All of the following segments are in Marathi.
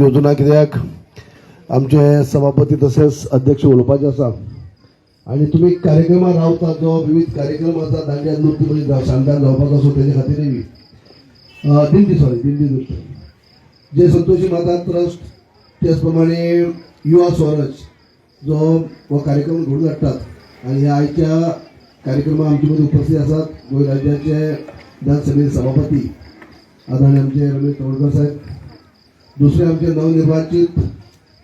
योजना कित्याक आमचे सभापती तसेच अध्यक्ष उलोवपाचे आसा. आनी तुमी कार्यक्रमात रावता जो विविध कार्यक्रम आसा दांडिया नृत्य म्हणजे जावं जावपाचो असो त्याच्या खातीरय बी दिंडी सॉरी दिंडी नृत्य. जे संतोषी माता ट्रस्ट त्याच प्रमाणे युवा स्वराज जो हो कार्यक्रम घडून हाडटात आनी ह्या आयच्या कार्यक्रमात आमचे मदीं उपस्थित आसात गोंय राज्याचे विधानसभेचे सभापती आदरणीय आमचे रमेश तवडकर साहेब. दुसरे आमचे नवनिर्वाचित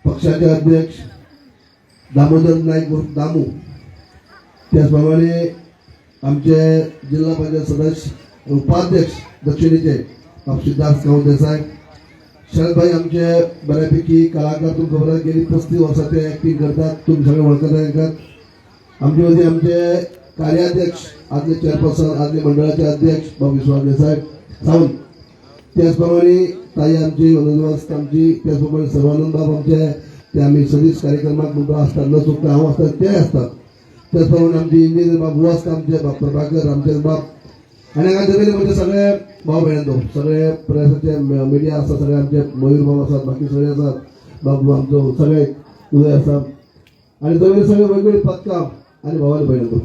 पक्षाचे अध्यक्ष दामोदर नाईक उर्फ दामू. त्याचप्रमाणे आमचे जिल्हा पंचायत सदस्य उपाध्यक्ष दक्षिणेचे सिद्धार्थ गांव देसाय शरदभाई आमचे बऱ्यापैकी कलाकार तुम खबर गेली पस्तीस वर्सां ते करतात तुम्ही सगळे वळखता तांकां आमचे मदीं आमचे कार्याध्यक्ष आदले चेअरपर्सन आदले मंडळाचे अध्यक्ष बाब विश्वास देसाय सावंत. त्याचप्रमाणे ताई आमची वनवास आमची त्याचप्रमाणे सर्वानंद बाब आमचे ते आम्ही सदीच कार्यक्रमात मुद्दा असतात न चुकता हांव असतात ते असतात. त्याचप्रमाणे आमचे इंजिनियर बाब बुवास आमचे बाब प्रभाकर रामचंद्र बाब आणि हांगा म्हणजे सगळे भाव भयणो सगळे प्रेसाचे मिडिया आसा सगळे आमचे मयूर भाऊ असतात बाकी सगळे आसात बाबू आमचो सगळे उदय असतात. आणि जमेले सगळे वेगवेगळे पदकां आनी भावाने भयणो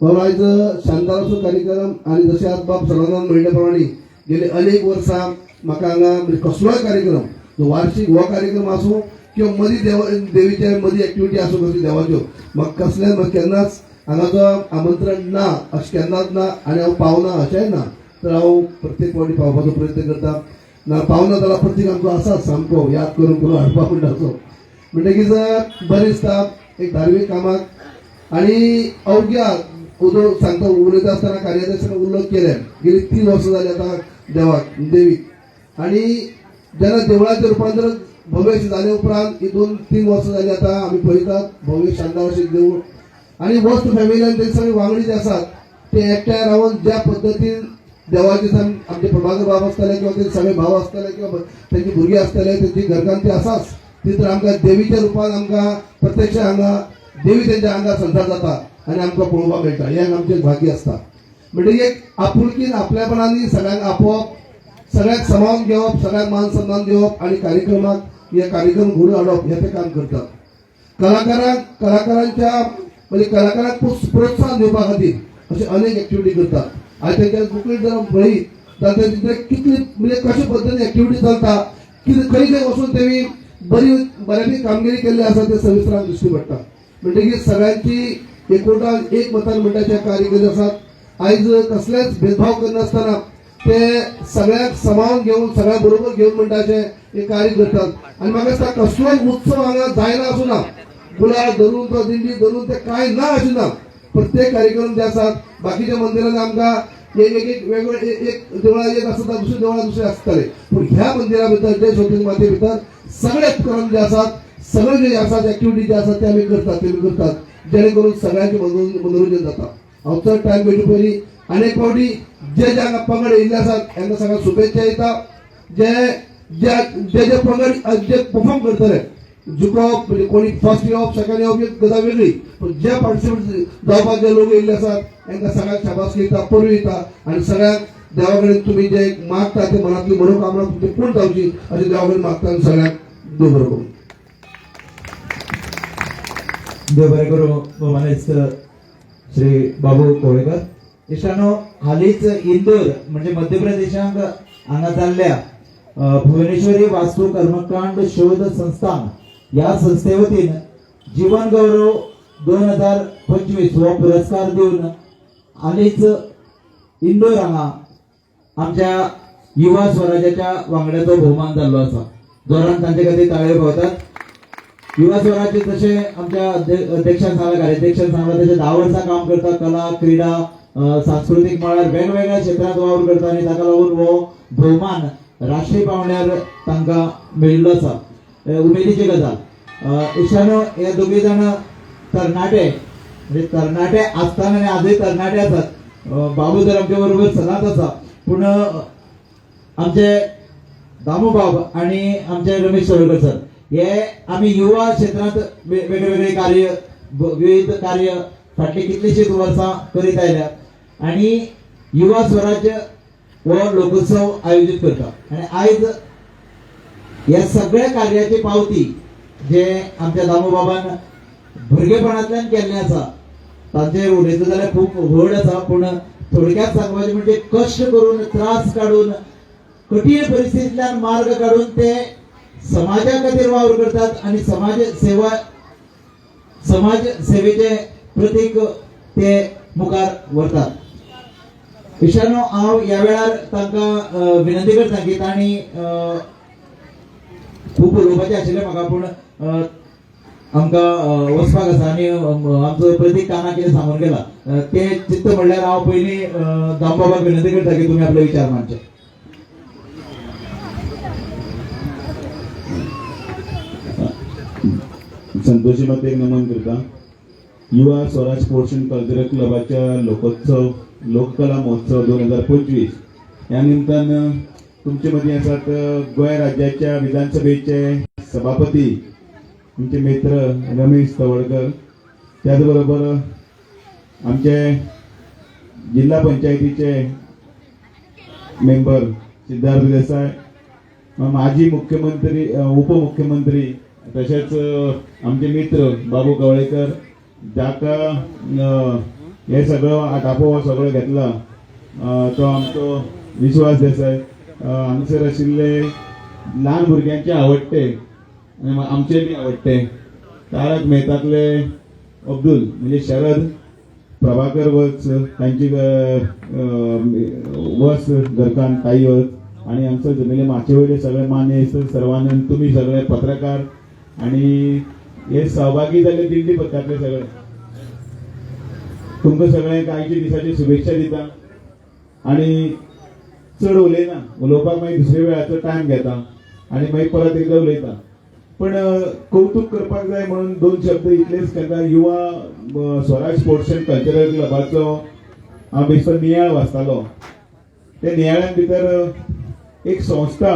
पण आयज शानदार असो कार्यक्रम आणि जसे आज बाब सर्वांना म्हणल्या प्रमाणे गेले अनेक वर्सां म्हाका हांगा म्हणजे कसलोय कार्यक्रम जो वार्षीक हो कार्यक्रम आसूं किंवा मदीं देव देवीचे मदीं एक्टिविटी आसूं कसली देवाच्यो म्हाका कसलेंच म्हाका केन्नाच हांगाचो आमंत्रण ना अशें केन्नाच ना आनी हांव पावना अशेंय ना तर हांव प्रत्येक फावटी पावपाचो प्रयत्न करता. ना पावना जाल्यार प्रत्येक आमचो आसाच सामको याद करून करून हाडपाक म्हणटाचो म्हणटकीच बरें दिसता एक धार्मीक कामाक आनी अवघ्या उदो सांगता उलयता आसतना कार्याध्यक्षान उल्लेख केले गेली तीन वर्सां जाली आतां देवाक देवीक. आणि जेन्ना देवळाचे रूपांतर भव्य जाले उपरांत ही दोन तीन वर्सां जाली आतां आमी पळयतात भव्य शानदार अशें देवूळ आणि वस्त फॅमिलीन ते सगळे वांगडी जे आसात ते एकठांय रावन ज्या पद्दतीन देवाचे सण आमचे प्रभाकर बाब आसतले किंवा ते सगळे भाव आसतले किंवा त्यांची भुरगीं आसतले तेंची घरकान्ती आसाच ती तर आमकां देवीच्या रुपान आमकां प्रत्यक्ष हांगा देवी तेंच्या आंगार संसार जाता आनी आमकां पळोवपाक मेळटा हें आमचें भाग्य आसता म्हणजे एक आपुलकीन आपल्यापणांनी सगळ्यांक आपोआप सगळ्याक समावून घेवप सगळ्यांक मान सन्मान दिवप आनी कार्यक्रमाक हे कार्यक्रम घडोवन हाडप हें ते काम करतात. कलाकारांक कलाकारांच्या म्हणजे कलाकारांक प्रोत्साहन दिवपा खातीर अशे अनेक एक्टिविटी करतात. आयज तेंच्या कोंकणी जर पळयत जाल्यार तितले कितली म्हणजे कशे पद्दतीन एक्टिविटी चलता कितें खंय खंय वचून तेमी बरी बऱ्यापैकी कामगिरी केल्ली आसा ते सविस्तर दिश्टी पडटा. म्हणटकीर सगळ्यांची एकवटान एक मतान म्हणटाचे कार्य करीत आसात. आयज कसलेच भेदभाव करनासतना ते सगळ्याक समान घेवन सगळ्या बरोबर घेवन म्हणटाचे हे कार्य करतात. आनी म्हाका दिसता कसलोय उत्सव हांगा जायना आसूं ना गुलाल धरून तो दिंडी धरून ते काय ना आसूं ना प्रत्येक कार्यक्रम जे आसात बाकीच्या मंदिरांनी आमकां एक एक एक वेगवेगळे एक- देवळां देवळा एक आसता दुसऱ्या देवळा दुसरे आसताले पूण ह्या मंदिरा भितर जय सतीश माते भितर सगळे उपक्रम जे आसात सगळे जे आसात एक्टिविटी जे आसात ते आमी करतात ते करतात. जेणे करून सगळ्यांचे मनोरंजन मनोरंजन जाता. हांव चड टायम मेळचे पयलीं अनेक फावटी जे ज्यांना पंगड येयल्ले आसात तांकां सगळ्या शुभेच्छा येता. जे जे जे जे पंगड जे परफॉर्म करतले जिखप म्हणजे कोणी फर्स्ट येवप सेकंड येवप एक गजा वेगळी. पण जे पार्टिसिपेट जावपाक जे लोक येयल्ले आसात तांकां सगळ्यांक शाबासकी येता परवी येता. आनी सगळ्यांक देवा कडेन तुमी जे मागता ते मनांतली मनोकामना तुमची पूर्ण जावची अशें देवा कडेन मागता आनी सगळ्यांक देव बरो करूं. देव बरें करूं. भोमानेस्त श्री बाबू कोळेकर. इश्टानो हालींच इंदोर म्हणजे मध्य प्रदेशांत हांगा जाल्ल्या भुवनेश्वरी वास्तू कर्मकांड शोध संस्थान ह्या संस्थे वतीन जीवन गौरव दोन हजार पंचवीस हो पुरस्कार दिवन हालींच इंदोर हांगा आमच्या युवा स्वराज्याच्या वांगड्याचो भोवमान जाल्लो आसा जोरान तांचे खातीर ताळे पावतात युवा स्वराज्य जसे आमच्या अध्यक्षान सांगला कार्याध्यक्षान सांगला तसे दहा वर्सां काम करता कला क्रीडा सांस्कृतिक मळार वेगवेगळ्या क्षेत्रांत वावर करता आनी ताका लागून हो भोवमान राष्ट्रीय पावण्यार तांकां मेळिल्लो आसा. उमेदीची गजाल. इशानो हे दोगी जाण तरणाटे म्हणजे तरणाटे आसतना आनी आजूय तरणाटे आसात. बाबू तर आमच्या बरोबर सदांच आसा. पूण आमचे दामू बाब आणि आमचे रमेश सोळकर सर हे आम्ही युवा क्षेत्रात वे- वेगळे वेगळे कार्य विविध कार्य फाटली कितलीशीच वर्सां करीत आयल्यात. आणि युवा स्वराज्य हो लोकोत्सव आयोजित करतात आणि आयज या सगळ्या कार्याची पावती जे आमच्या दामोबाबान भुरगेपणांतल्यान केल्लें आसा तांचे उलयता जाल्यार खूब व्हड आसा पूण थोडक्यात सांगपाचें म्हणजे कश्ट करून त्रास काडून कठीण परिस्थितींतल्यान मार्ग काडून ते समाजा खातीर वावर करतात आणि समाज सेवा समाज सेवेचे प्रतीक ते मुखार व्हरतात. इशानो हांव ह्या वेळार तांकां विनंती करता की तांणी खूब उलोवपाचें आशिल्लें म्हाका पूण आमकां वचपाक आसा आनी आमचो प्रतीक काना कितें सांगून गेला तें चित्त म्हणल्यार हांव पयलीं दामबाबाक विनंती करता की तुमी आपले विचार मांडचे. संतोशी माते एक नमन करता. Yuva Swaraj sports and cultural क्लबाच्या लोकोत्सव लोककला महोत्सव दोन हजार पंचवीस. या निमतान तुमचे मध्ये आसात गोंय राज्याच्या विधानसभेचे सभापती तुमचे मित्र रमेश तवडकर त्याचबरोबर आमचे जिल्हा पंचायतीचे मेंबर सिद्धार्थ देसाय माजी मुख्यमंत्री उपमुख्यमंत्री तसेच आमचे मित्र बाबू कवळेकर जाका हे सगळं आटापो हो सगळं घेतला. तो आमचो विश्वास देसाय. अ, हांगसर आशिल्ले ल्हान भुरग्यांचे आवडटे आनी आमचे बी आवडटे तारक मेहतातले अब्दुल म्हणजे शरद प्रभाकर वच तांची वस घरकान ताई वच आणि आमचं जमिले म्हणजे माचे वयले सगळे मान्य सर्वानंद तुम्ही सगळे पत्रकार आणि हे सहभागी झाले दिल्ली पथकातले सगळे. तुमकां सगळ्यांक आयच्या दिसाची शुभेच्छा दिता. आणि चड उलयना उलोवपाक मागीर दुसऱ्या वेळाचो टायम घेता. आणि मागीर परत एकदा उलयता पण कौतुक करपाक जाय म्हणून दोन शब्द इतलेच करता. Yuva Swaraj sports and cultural क्लबाचो हांव बेश्टो नियाळ वाचतालो. त्या नियाळ्यान भितर एक संस्था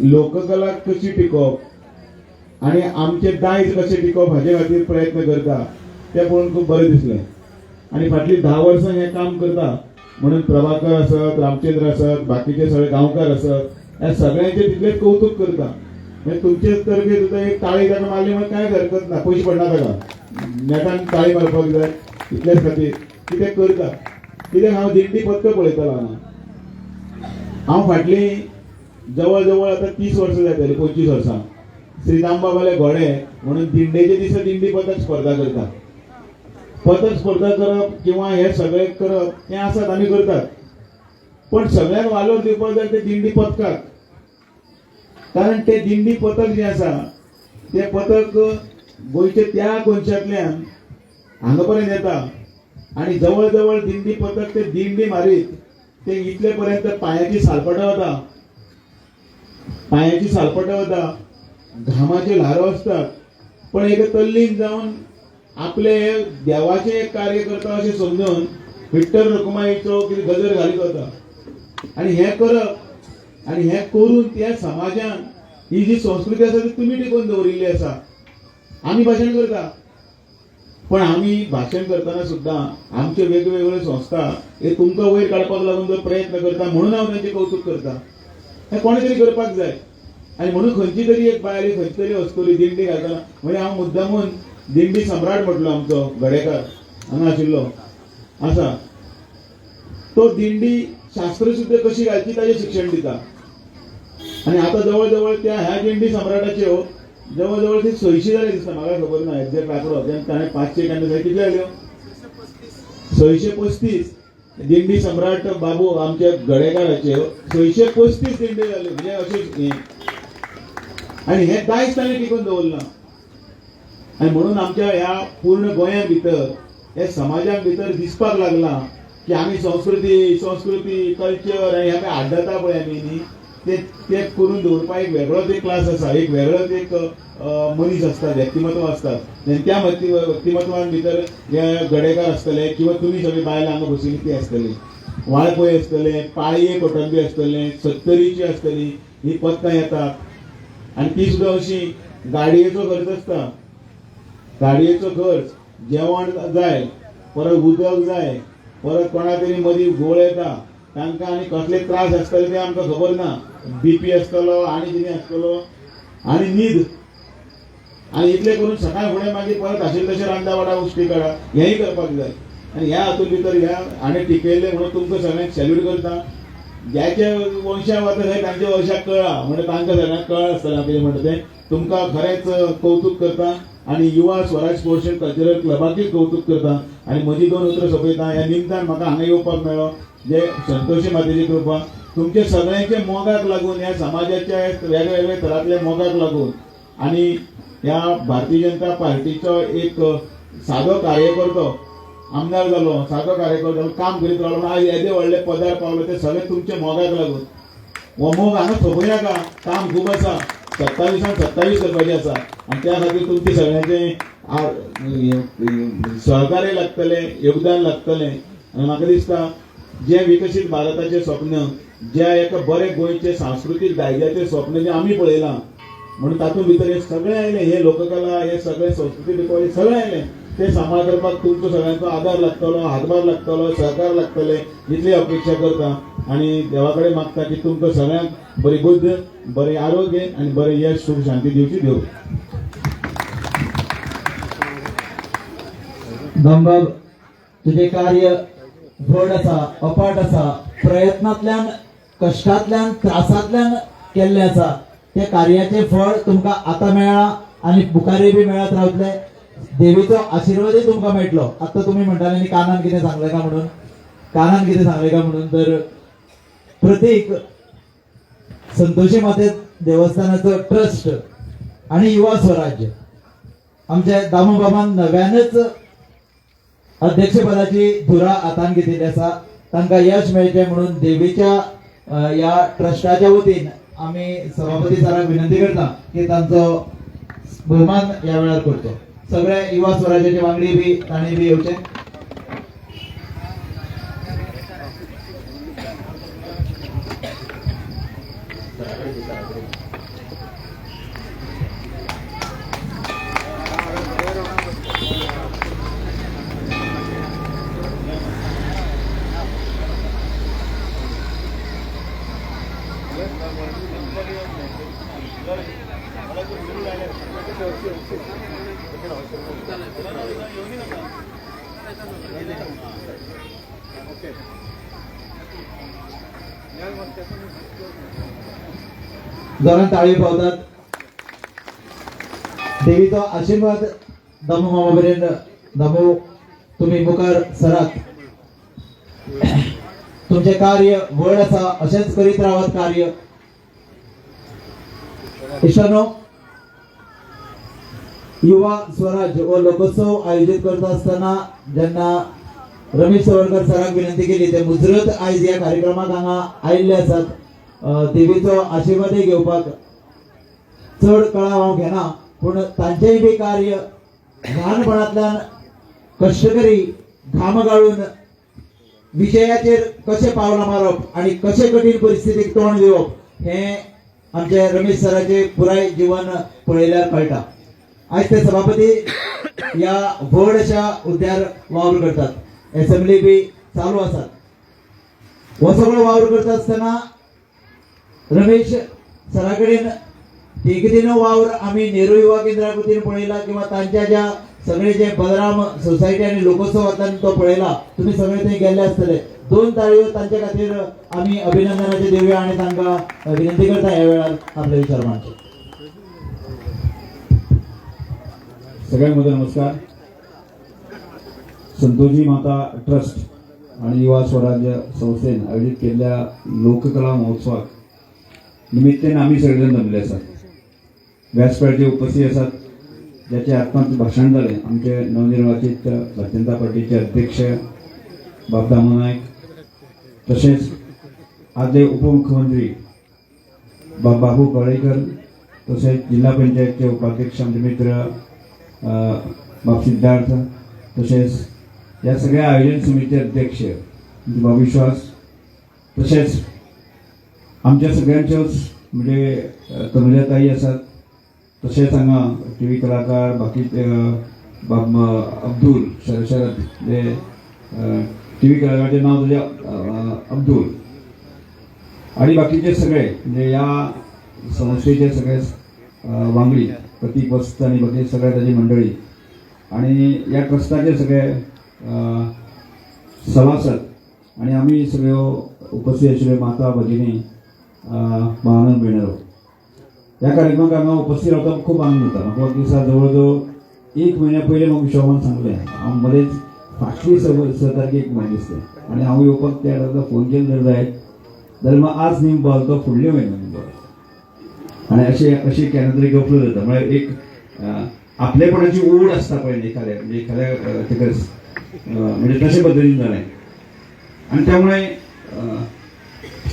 लोककला कशी टिकोवप आणि आमचे दायज कशें टिकोवप हाचे खातीर प्रयत्न करता. तें पळोवन खूब बरें दिसलें. आणि फाटलीं धा वर्सां हें काम करता म्हणून प्रभाकर आसत रामचंद्र आसत बाकीचे सगळे गांवकार आसत ह्या सगळ्यांचे तितलेच कौतुक करता. म्हणजे तुमचे तर्फे सुद्दां एक ताळी ताका मारली म्हणून कांय हरकत ना पयशे पडना ताका नेटान ताळी मारपाक जाय इतलेच खातीर कितें करता. कित्याक हांव दिंडी पत्क पळयतालो हांगा हांव फाटली जवळ जवळ आता तीस वर्सां जातली पंचवीस वर्सां श्री बाबाले घोडे म्हणून दिंडेचे दिसा दिंडी पथक स्पर्धा करता. पतक स्पर्धा करप किंवा हे सगळे करप हें आसात आमी करतात. पण सगळ्यांक वालोर दिवपाक जाय ते दिंडी पथकाक कारण ते दिंडी पथक जे आसा ते पथक गोंयचे त्या गोंयच्यातल्यान हांगा पर्यंत येता. आणि जवळ जवळ दिंडी पथक ते दिंडी मारीत ते इतले पर्यंत पायाची सालपटां वता पायाची सालपटां वता घामाचे ल्हारो असतात. पण एक तल्लीन जावन आपले देवाचे कार्य करता अशें समजून विठ्ठल रखुमाईचो कितें गजर घालीत वता आणि हे करप आणि हे करून त्या समाजान ही जी संस्कृती आसा ती तुमी टिकोवन दवरिल्ली आसा आमी भाशण करता. पण आमी भाशण करताना सुद्दां आमचे वेगवेगळ्यो संस्था हे तुमकां वयर काडपाक लागून जो प्रयत्न करता म्हणून हांव तांचे कौतुक करता. हें कोणे तरी करपाक जाय. आनी म्हणून खंयची तरी एक बायल खंयची तरी वस्तुली दिंडी घालतना. म्हणजे हांव मुद्दामून दिंडी सम्राट म्हटलो आमचो गडेकार हांगा आशिल्लो आसा तो दिंडी शास्त्र सुद्धा कशी घालची ताजें शिक्षण दिता. आणि आता जवळ जवळ त्या ह्या दिंडी सम्राटाच्यो हो, जवळ जवळ ती सयशी जाले दिसता म्हाका खबर ना एक्झॅक्ट आंकडो तेन्ना ताणें पांचशे केन्ना जाय कितल्यो जाल्यो सयशे पस्तीस. दिंडी सम्राट बाबू आमच्या गडेकाराच्यो हो, सयशे पस्तीस दिंडी जाल्यो म्हणजे अशें हें. आणि हे दायज ताणें टिकून दवरलां आणि म्हणून आमच्या ह्या पूर्ण गोंया भितर हे समाजा भितर दिसपाक लागला की आमी संस्कृती संस्कृती कल्चर आणि ह्या आड्डता पळय आमी न्ही ते ते करून दवरपाक एक वेगळोच एक क्लास आसा एक वेगळोच एक मनीस आसता व्यक्तिमत्व आसतात आनी त्या व्यक्तिमत्वान भितर जे गडेकार आसतले किंवा तुमी सगळी बायलां हांगा बशिल्ली ती आसतली वाळपय आसतले पाळये कोटंबी आसतले सत्तरीची आसतली ही पथकां येतात. आणि ती सुद्धा अशी गाडयेचो खर्च आसता गाडयेचो खर्च जेवण जाय परत उदक जाय परत कोणा तरी मदीं घोळ येता तांकां आनी कसले त्रास आसतले ते आमकां खबर ना. बीपी आसतलो आनी कितें आसतलो आनी न्हीद आनी इतलें करून सकाळ फुडें मागीर परत आशिल्ले तशें रांदा वाडा उश्टी काडा हेंय करपाक जाय. आनी ह्या हातूंत भितर ह्या हाणें टिकयलें म्हणून तुमकां सगळ्यांक सॅल्यूट करता. ज्याच्या वंशाक वता थंय तांच्या वंशाक कळा म्हणजे तांकां सगळ्यांक कळ आसतलें कितें म्हणटा तें तुमकां खरेंच कौतूक करता. आनी युवा स्वराज पोर्शन कल्चरल क्लबाकूय कौतुक करता आनी म्हजी दोन उतरां सोंपयता ह्या निमतान म्हाका हांगा येवपाक मेळ्ळो. जे संतोशी मातेची कृपा. तुमचे सगळ्यांचे मोगाक लागून ह्या समाजाच्या वेगवेगळ्या तरांतल्या मोगाक लागून आनी ह्या भारतीय जनता पार्टीचो एक सादो कार्यकर्तो आमदार जालो सादो कार्यकर्तो काम करीत रावलो म्हणून आयज येदे व्हडले पदार पावले ते सगळे तुमचे मोगाक लागून. हो मोग हांगा सोंपयनाका काम खूब आसा सत्तावीसान सत्तावीस करपाचें आसा आनी त्या खातीर तुमचे सगळ्यांचे सहकार्य लागतले योगदान लागतले. आनी म्हाका दिसता जे विकसीत भारताचें स्वप्न ज्या एका बरे गोंयचे सांस्कृतीक दायजाचें स्वप्न जें आमी पळयलां म्हणून तातूंत भितर हे सगळे आयले हे लोककला हे सगळे संस्कृती टिकवली सगळे आयले. ते समाजात करपाक तुमचो सगळ्यांचो आदार लागतलो हातभार लागतलो सहकार लागतले इतली अपेक्षा करता. आनी देवा कडेन मागता की तुमकां सगळ्यांक बरी बुद्ध बरें आरोग्य आनी बरें यश सुख शांती दिवची देऊ. गंबाब तुझे कार्य व्हड आसा अपाट आसा प्रयत्नांतल्यान कश्टांतल्यान त्रासांतल्यान केल्लें आसा त्या कार्याचे फळ तुमकां आतां मेळ्ळा आनी मुखारय बी मेळत रावतले. देवीचो आशीर्वादही तुमकां मेळटलो आतां तुमी म्हणटाले न्ही कानान कितें सांगलें का म्हणून? कानान कितें सांगलें का म्हणून? तर प्रतीक संतोशी माते देवस्थानाचं ट्रस्ट आणि युवा स्वराज्य. आमच्या दामोबाबान नव्यानच अध्यक्षपदाची धुरा हातान घेतिल्ली आसा. तांकां यश मेळचें म्हणून देवीच्या ह्या ट्रस्टाच्या वतीन आमी सभापती सराक विनंती करता की तांचो भोवमान ह्या वेळार करतो. सगळ्या युवा स्वराज्याचे वांगडी बी तांणी बी येऊचे. जोरान ताळी पावतात. देवीचो आशीर्वाद दमू मामापर्यंत. दमू तुम्ही मुखार सरात. तुमचे कार्य व्हड आसा अशेंच करीत राहत कार्य. इश्टानो युवा स्वराज हो लोकोत्सव आयोजित करत असताना जेन्ना रमेश सवरकर सराक विनंती केली ते मुजरत आयज ह्या कार्यक्रमाक हांगा आयिल्ले आसात. देवीचो आशिर्वादय घेवपाक चड कळाव हांव घेना पूण तांचेय बी कार्य ल्हानपणांतल्यान कश्टकरी घाम गाळून विशयाचेर कशें पावलां मारप आनी कशें कठीण परिस्थितीक तोंड दिवप हें आमचे रमेश सराचे पुराय जिवन पळयल्यार कळटा. आयज ते सभापती ह्या व्हड अशा हुद्द्यार वावर करतात. एसेंब्ली बी चालू आसात. हो सगळो वावर करता आसतना रमेश सरा कडेन एकदिन वावर आमी नेहरू युवा केंद्रा वतीन पळयला किंवा तांच्या ज्या सगळे जे बलराम सोसायटी आणि लोकोत्सवांतल्यान तो पळयला तुम्ही सगळे थंय गेल्ले आसतले दोन ताळयो तांच्या खातीर आमी अभिनंदनाचे दिवया आणि तांकां विनंती करता ह्या वेळार आपले विचार मांडचे सगळ्यांमध्ये नमस्कार. संतोषी माता ट्रस्ट आणि युवा स्वराज्य संस्थेन आयोजित केलेल्या लोककला महोत्सवात निमित्ताने आम्ही सगळेजण जमले आसात व्यासपीठाचे उपस्थित आसात ज्याचे आत्मात भाषण झाले. आमचे नवनिर्वाचित भारतीय जनता पार्टीचे अध्यक्ष बाब दामो नायक तसेच आदले उपमुख्यमंत्री बा बाबू कळेकर तसेच जिल्हा पंचायतचे उपाध्यक्ष आमचे मित्र बाब सिद्धार्थ तसेच या सगळ्या आयोजन समितीचे अध्यक्ष म्हणजे बाब विश्वास तसेच आमच्या सगळ्यांच्याच म्हणजे तनुजाताई आसात तशेंच हांगा टी व्ही कलाकार बाकी अब्दुल शरद जे म्हणजे, टी व्ही कलाकारचे नांव तुजें म्हणजे, अब्दूल अब्दुल. आणि बाकीचे सगळे म्हणजे या संस्थेचे सगळे वांगडी प्रतीक वस्त आणि बाकी सगळ्या त्याची मंडळी. आणि या ट्रस्टाचे सगळे सभासद. आणि आम्ही सगळे उपस्थित आशिल्ले माता भगिनी भावानंद भयणरो ह्या कार्यक्रमाक हांगा उपस्थित रावता खूब आनंद जाता म्हाका हो दिसा जवळ जवळ एक म्हयन्या पयलीं म्हाका शोभान सांगलें. हांव मदेंच फाटली स स तारखेक म्हाका दिसलें आनी हांव येवपाक त्या ताका फोन केलो जर जायत जाल्यार मग आज न्ही पावलो तो फुडले म्हयन्याक पावलो आनी अशें अशी केन्ना तरी गफलो जाता म्हळ्यार म्हणजे एक आपलेपणाची ओढ आसता पळय न्ही एखाद्या म्हणजे एखाद्या तेका म्हणजे तशे पद्दतीन जालें आणि त्यामुळे अं,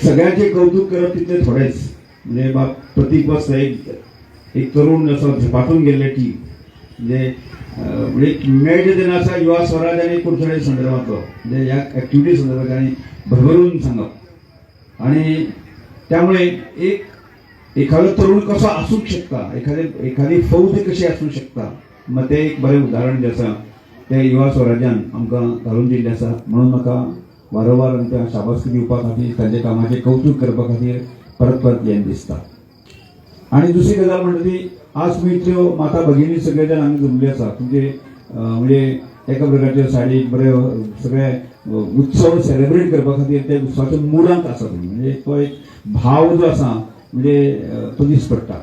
सगळ्यांचे कौतुक करप तिथले थोडेच. म्हणजे बा प्रतीक वस्त एक एक तरुण असो झपाटून गेले की म्हणजे म्हणजे मेळ देण्याचा युवा स्वराज आणि कुडचडे संदर्भातलं म्हणजे ह्या ॲक्टिव्हिटी संदर्भात आणि भरभरून सांगप आणि त्यामुळे एक एखादो तरुण कसो आसूंक शकता? एखादे एखादी फौज कशी आसूंक शकता? मग ते एक बरें उदाहरण जें आसा ते युवा स्वराज्यान आमकां घालून दिल्लें आसा. म्हणून म्हाका वारंवार आमच्या शाबासकी दिवपा खातीर तांच्या कामाचें कौतुक करपा खातीर परत परत येन दिसता आणि दुसरी गजाल म्हणटा ती आज तुमी त्यो माता भगिनी सगळे जाण हांगा जमले आसा म्हणजे, तुमचे म्हणजे एका प्रकारचे साडीक बरे सगळे उत्सव सेलिब्रेट करपा खातीर ते उत्सवाच्या मुळांत आसा तुम्ही म्हणजे तो एक भाव जो आसा म्हणजे तो दीस पडटा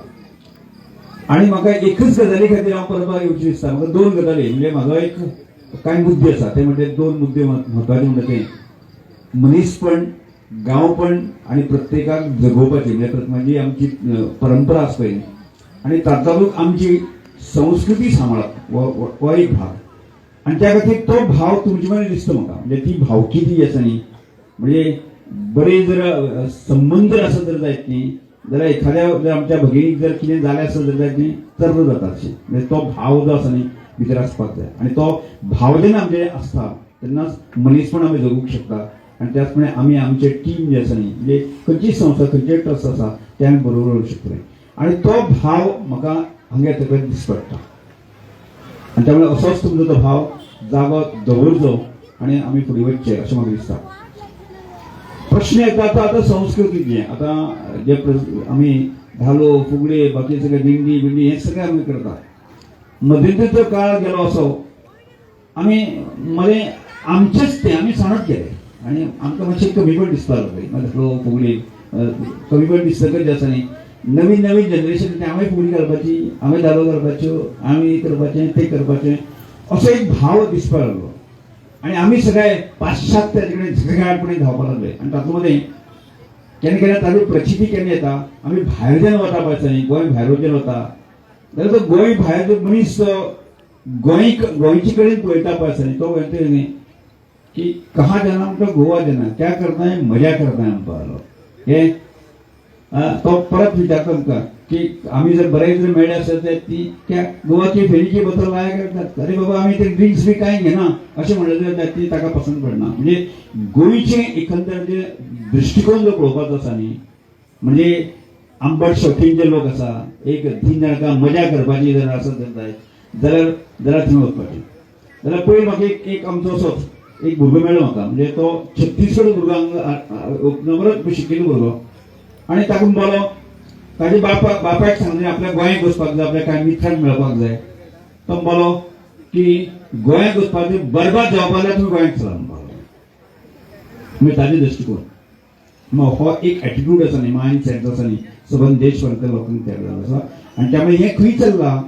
आणि म्हाका एकच गजाली खातीर हांव परत येवची दिसता. म्हाका दोन गजाली. म्हणजे म्हाजो एक कांय मुद्दे आसा. ते म्हणजे दोन मुद्दे म्हत्वाचे म्हणटा ते मनीसपण गांवपण आणि प्रत्येकाक जगोवपाची. म्हणजे प्रत्येकाची म्हणजे आमची परंपरा आस पळय आणि तातूंत आमची संस्कृती सांबाळप हो एक भाग. आणि त्या खातीर तो भाव तुमचे मदें दिसता म्हाका म्हणजे ती भावकी जी आसा न्ही म्हणजे बरे जर अं, संबंध आसत जर जायत न्ही जाल्यार एखाद्या जर आमच्या भगिनीक जर कितें जालें आसत जर जायत न्ही तर जाता अशें म्हणजे तो भाव जो आसा न्ही भितर आसपाक जाय आणि तो भाव जेन्ना आमचे आसता तेन्नाच मनीसपण आमी जगूंक शकता. आणि त्याचप्रमाणे आम्ही आमचे टीम जे आसा न्ही म्हणजे खंयची संस्था खंयचे ट्रस्ट आसा ते आमी बरोबर उलोवंक शकतले आणि तो भाव म्हाका हांगा येतकच दिस पडटा आणि त्यामुळे असोच तुमचो तो भाव जागो दवरचो आणि आमी फुडें वचचे अशें म्हाका दिसता. प्रश्न येता आता आता संस्कृतीचे आता जे प्र- आम्ही धालो फुगडे बाकी सगळे दिंडी बिंडी हे सगळे आम्ही करतात मध्यंतरीचो काळ गेलो असो आम्ही मध्ये आमचेच ते आम्ही सांगत गेले. आणि आमकां मातशें कमी पण दिसता लागले धालो फुगडी कमी पण दिसतकच जे आसा न्ही. नवीन नवीन जनरेशन ते हांवें फुगडी घालपाची हांवें धालो घालपाच्यो आमी करपाचें ते करपाचें. असो एक भाव दिसपाक लागलो आणि आम्ही सगळे पाश्चात्याकडे झगझगाटपणे धावपा लागले आणि तातूंमध्ये केन्ना केन्ना ताजी प्रचिती केन्ना येता आमी भायर वता पळय न्ही गोंय भायरच्यान वता जाल्यार तो गोंय भायर मनीस गोंय गोंयचे कडेन पळयता पळय न्ही तो म्हणतो न्ही. की कहा जाना म्हणटा गोवा जाना क्या करना है मजा करना है म्हणपा लागलो ये तो परत विचारतो आमकां की आम्ही जर बरे जर मेळ्ळे आसत तर ती त्या गोवाची फेरीची बद्दल वाया करतात अरे बाबा आम्ही ते ड्रिंक्स बी काय घेना अशें म्हणलें जाल्यार ती ताका पसंत पडना म्हणजे गोंयचे एकंदर जे दृष्टिकोन जो पळोवपाचो आसा न्ही म्हणजे आंबट शॉपिंग जे लोक आसा एक तीन जाणकां मजा करपाची जर आसत जायत जाल्यार जाल्यार थंय वचपाची जाल्यार पयलीं म्हाका एक एक आमचो असोच एक भुरगो मेळ्ळो म्हाका म्हणजे तो छत्तीसगड भुरगो नम्र शिकिल्लो भुरगो आनी ताकून बोलो ताजे बापाक बापायक सांगलें आपल्या गोंयांत वचपाक जाय आपल्या कांय मित्रांक मेळपाक जाय तो बोलो की गोंयांत वचपाक जाय बरबाद जावपा जाल्यार तुमी गोंयांत चला. म्हणजे ताजे दृश्टीकोन मग हो एक एटिट्यूड आसा न्ही मायंड सेट आसा न्ही. सबंद देशभरांतल्या लोकांक तयार जाल्लो आसा आनी त्यामुळे हे खंय चल्ला.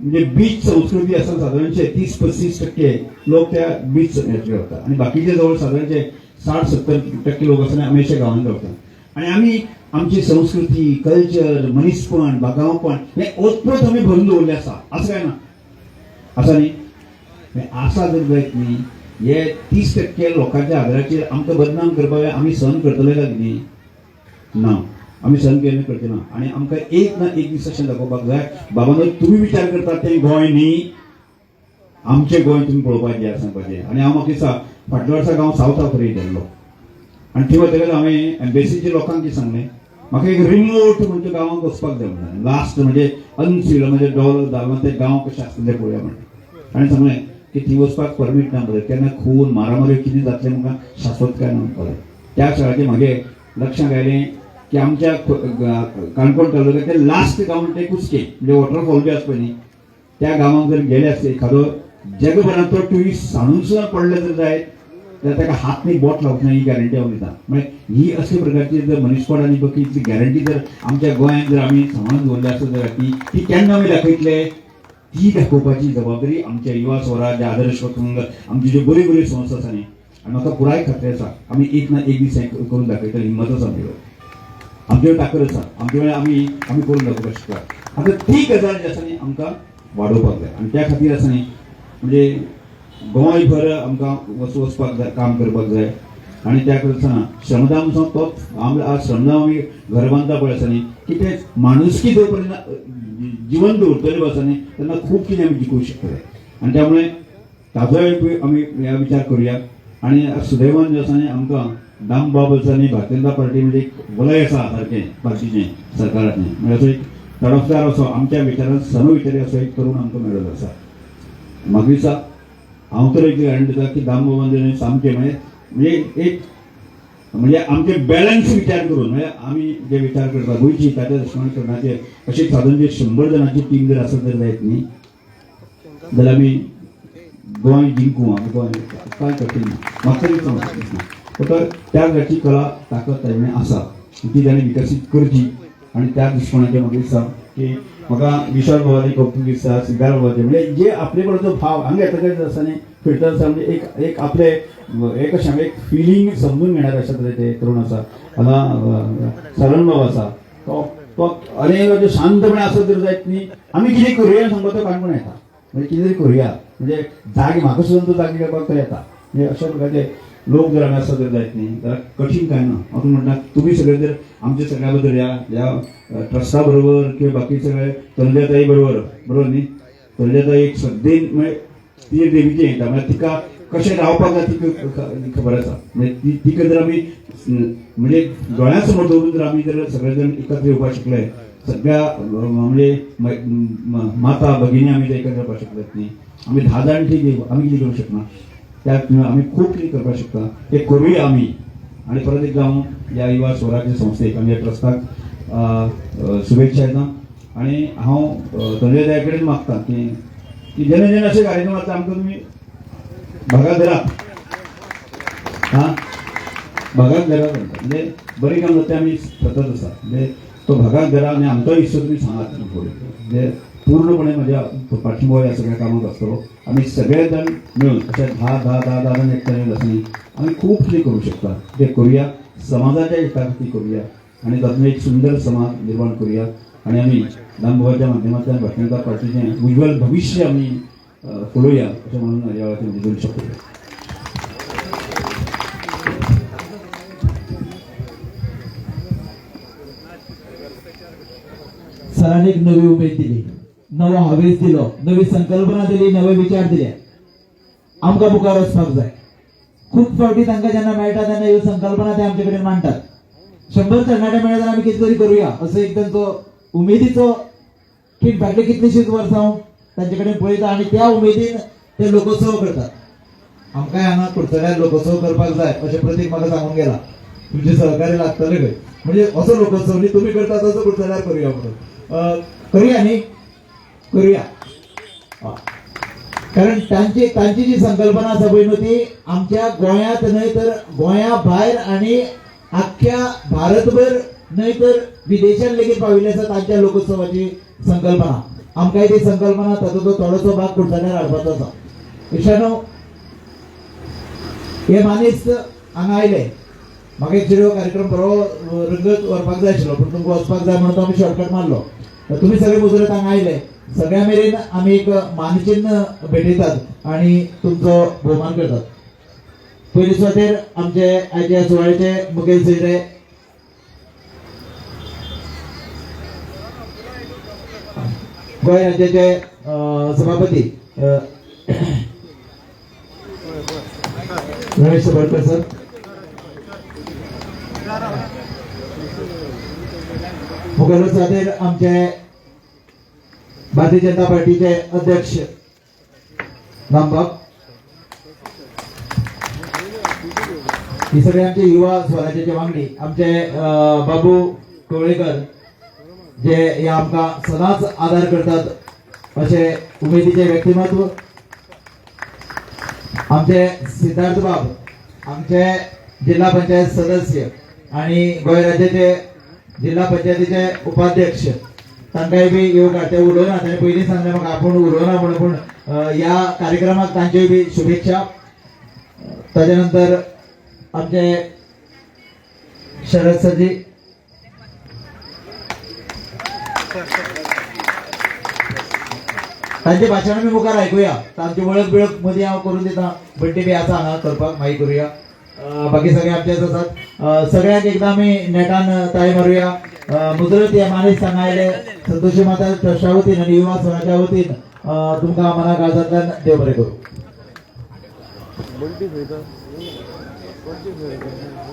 म्हणजे बीच संस्कृती आसा सादारणशे तीस पस्तीस टक्के लोक त्या बीच हेचेर होता आणि बाकीचे जवळ सादारणशे साठ सत्तर टक्के लोक आसा आमी गावांकडे गांवांत रावतात आणि आमी आमची संस्कृती कल्चर मनीसपण बागावपण हे ओतप्रोत आमी भरून दवरले आसा असं काय ना? आसा न्ही. आसा जर जायत न्ही हे तीस टक्के लोकांच्या आदाराचेर आमकां बदनाम करपाक जाय आमी सहन करतले काय न्ही? ना. आमी सहन केलं करते ना. आणि आमकां एक ना एक दीस अशें दाखोवपाक जाय. बाबानो तुम्ही विचार करतात तें गोंय न्ही आमचें गोंय तुमी पळोवपाचें आसा सांगपाचें. आनी हांव म्हाका दिसता फाटल्या वर्सा हांव सावथ आफ्रिकेक गेल्लो आनी थंय वतकच हांवें एम्बेसीच्या लोकांक कितें सांगलें. म्हाका एक रिमोट म्हणजे गांवांक वचपाक जाय म्हणलें लास्ट म्हणजे अनसिल म्हणजे डॉलर धालो ते गांव कशें आसता ते पळोवया म्हणलें आनी सांगलें की थंय वचपाक परमीट ना बरें केन्ना खून मारामारी कितें जातलें म्हाका शाश्वत काय ना म्हणपाक त्या शाळेचें म्हागे लक्षांत आयलें की आमच्या काणकोण तालुक्यातले लास्ट गांव ते कुस्के म्हणजे वॉटरफॉल बी आसपय न्ही त्या गांवांक जर गेले असते एखादो जगभरात तो ट्युरिस्ट सांडून सुद्धा पडले जर जायत जाल्यार ताका हात न्ही बोट लावप ना ही गॅरंटी हांव दिता म्हणजे ही असल्या प्रकारची जर मनीसपण आनी बकीची गॅरंटी जर आमच्या गोंयांत जर आमी सांबाळून दवरली आसत जाल्यार ती ती केन्ना आमी दाखयतले ती दाखोवपाची जबाबदारी आमच्या युवा स्वराज आदर्श पतंग आमची ज्यो बऱ्यो बऱ्यो संस्था आसा न्ही आनी म्हाका पुराय खात्री आसा आमी एक ना एक दीस हें करून दाखयतले हिंमत आसा आमचे आमच्या आमचे कडेन ताकद आसा आमचे वेळ आमी आमी करून दाखोवपाक शकता आतां ती गजाल जी आसा न्ही आमकां वाडोवपाक जाय. आनी त्या खातीर आसा न्ही म्हणजे गोंयभर आमकां वच वचपाक जाय काम करपाक जाय. आनी त्या करतना श्रमदान असो तो आम आज श्रमदान आमी घर बांदता पळय आसा न्ही की ते माणुसकी जो पर्यंत जिवन दवरतले आसा न्ही तेन्ना खूब कितें आमी जिखूंक शकतले आनी त्या मुळे ताजोय आमी विचार करुया. आनी सुदैवान जो आसा न्ही आमकां दाम बाब आणि भारतीय जनता पार्टी म्हणजे एक वलय आसा सारकें पार्टीचें सरकाराचें म्हणजे असो एक तडफदार असो आमच्या विचारांत समविचारी असो एक तरुण आमकां मेळत आसा म्हाका दिसता हांव तर एक गॅरंटी दिता की दाम बाबान सामकें म्हणजे म्हणजे एक म्हणजे आमचे बॅलन्स विचार करून म्हणजे आमी जे विचार करता गोंयची ताच्या दृश्टीन करण्याचे अशी साधारण जे शंबर जणांची टीम जर असत जर जायत न्ही जाल्यार आमी गोंय जिंकू आमी गोंय कांय कठीण ना म्हाका तर त्या कला ताकद त्याने आसा ती ताणें विकसित करची. आनी त्या दृष्टिकोनाच्या म्हाका दिसता की म्हाका विशाल बाबाची कौतुक दिसता सिद्धार्थ बाबाचे म्हणजे जे आपले कडचो भाव हांगा येतकच आसा न्ही फिल्टर आसा म्हणजे एक एक आपले एक अशें हांवें एक फिलींग समजून घेणारे अशा तरे ते तरूण आसा हांगा सरण बाबा आसा तो तो अनेक अशे शांतपणे आसत जर जायत न्ही आमी कितें करुया सांगता तो काणकोण येता म्हणजे कितें तरी करुया. म्हणजे जागे म्हाका सुद्दां तो जागे करपाक तो येता म्हणजे अशा प्रकारचे लोक जर आमी जर जायत न्ही. जाल्यार कठीण काय ना? हांव म्हणणार तुमी सगळे जर आमच्या सगळ्या या या ह्या बरोबर किंवा बाकी सगळे तंद्याताई बरोबर बरोबर न्ही? तंद्याताई एक श्रद्धेन म्हणजे ती एक देवीची येता म्हणजे तिका कशें रावपाक जाय ती खबर आसा म्हणजे ती तिका जर आमी म्हणजे दोळ्या समोर दवरून जर आमी जर सगळे जण एकत्र येवपाक शकले सगळ्या म्हणजे माता भगिनी आमी जर एकत्र येवपाक शकलेत न्ही आमी धा जाण ठीक आहे, आमी कितें करूंक शकना त्या आमी खूब कितें करपाक शकता. ते करूया आमी आनी परत एक जावन ह्या युवा स्वराज्य संस्थेक आमच्या ह्या ट्रस्टाक शुभेच्छा येता आनी हांव धनंजय दया कडेन मागता की की जेणे जेणे असे कार्यक्रम जाता आमकां तुमी भागात धरा. हा? भागात धरा म्हणजे बरें काम जाता आमी सतत आसा म्हणजे तो भागात धरा आनी आमचो हिस्सो तुमी सांगात फुडें म्हणजे पूर्णपणे म्हज्या पाठिंबा ह्या सगळ्या कामात असतो. आमी सगळेजण जाण अशा दहा धा धा धा जण एकट्याने असणे आम्ही आमी खूब कितें करूंक शकता. ते करुया. समाजाच्या हिता करूया. करुया आनी एक सुंदर समाज निर्माण करुया. आनी आमी दामबाबाच्या माध्यमांतल्यान भारतीय पार्टीचे उज्ज्वल उज्वल भविश्य आमी असं अशें म्हणून ह्या वेळाचेर म्हजी दोन शब्द सरांनी एक नवी उमेद दिली. नवो हावेस दिलो नवी संकल्पना दिली नवे विचार दिले. आमकां मुखार वचपाक जाय खूब फावटी तांकां जेन्ना मेळटा तेन्ना ह्यो संकल्पना ते आमचे कडेन मांडटात शंभर तरणाटे मेळ्ळे जाल्यार आमी कितें तरी करुया. असो एक तांचो उमेदीचो की फाटली कितलीशींच वर्सां हांव तांचे कडेन पळयता आनी त्या उमेदीन ते लोकोत्सव करतात. आमकांय हांगा कुडचड्यार लोकोत्सव करपाक जाय अशें प्रतीक म्हाका सांगून गेला. तुमचे सहकार्य लागतले खंय म्हणजे असो लोकोत्सव म्हणजे न्ही तुमी करता तसो कुडचड्यार करुया म्हणून करुया न्ही करुया. हय. कारण तांची तांची जी संकल्पना आसा होती न्हू ती आमच्या गोंयांत न्हय तर गोंया भायर आनी आख्ख्या भारतभर न्हय तर विदेशांत लेगीत पाविल्ले आसा तांच्या लोकोत्सवाची संकल्पना. आमकांय ती संकल्पना तातूंत थोडोसो भाग कुडचड्यार हाडपाचो आसा इशानो हे मानीस हांगा आयले म्हाका एक चिडो कार्यक्रम बरो रंगत व्हरपाक जाय आशिल्लो पूण तुमकां वचपाक जाय म्हणून तो आमी शॉर्टकट मारलो. तुमी सगळे मुजरत हांगा आयले सगळ्या मेरेन आमी एक मानचिन्ह भेटयतात आनी तुमचो भोवमान करतात. पयली सुवातेर आमचे आयच्या सुवाळ्याचे मुखेल सोयरे गोंय राज्याचे सभापती रमेश सबळकर सर. मुखेल सुवातेर आमचे भारतीय जनता पार्टीचे अध्यक्ष रामबाब ही सगळे आमचे युवा स्वराज्याचे वांगडी. आमचे बाबू कोळेकर जे हे आमका सदांच आदार करतात असे उमेदीचे व्यक्तिमत्व. आमचे सिद्धार्थ बाब आमचे जिल्हा पंचायत सदस्य आणि गोंय राज्याचे जिल्हा पंचायतीचे उपाध्यक्ष. तांकांय बी येवंक ते उलोवना ताणें पयलीं सांगलें म्हाका आपूण उलोवना म्हणून पूण ह्या कार्यक्रमाक तांच्योय बी शुभेच्छा. ताज्या नंतर आमचे शरद सरजी. तांचे भाशण आमी मुखार आयकुया तांची वळख बिळख मदीं हांव करून दिता. बड्डे बी आसा हांगा करपाक मागीर करुया. बाकी सगळे आमचेच आसात सगळ्यांक एकदा आमी नेटान ताळी मारुया. अं, मुद्रत हे सांगायले संतोषी माता ट्रस्टा वतीन आणि युवा स्वराच्या वतीन तुमका मना काळजांतल्यान देव बरें करूं.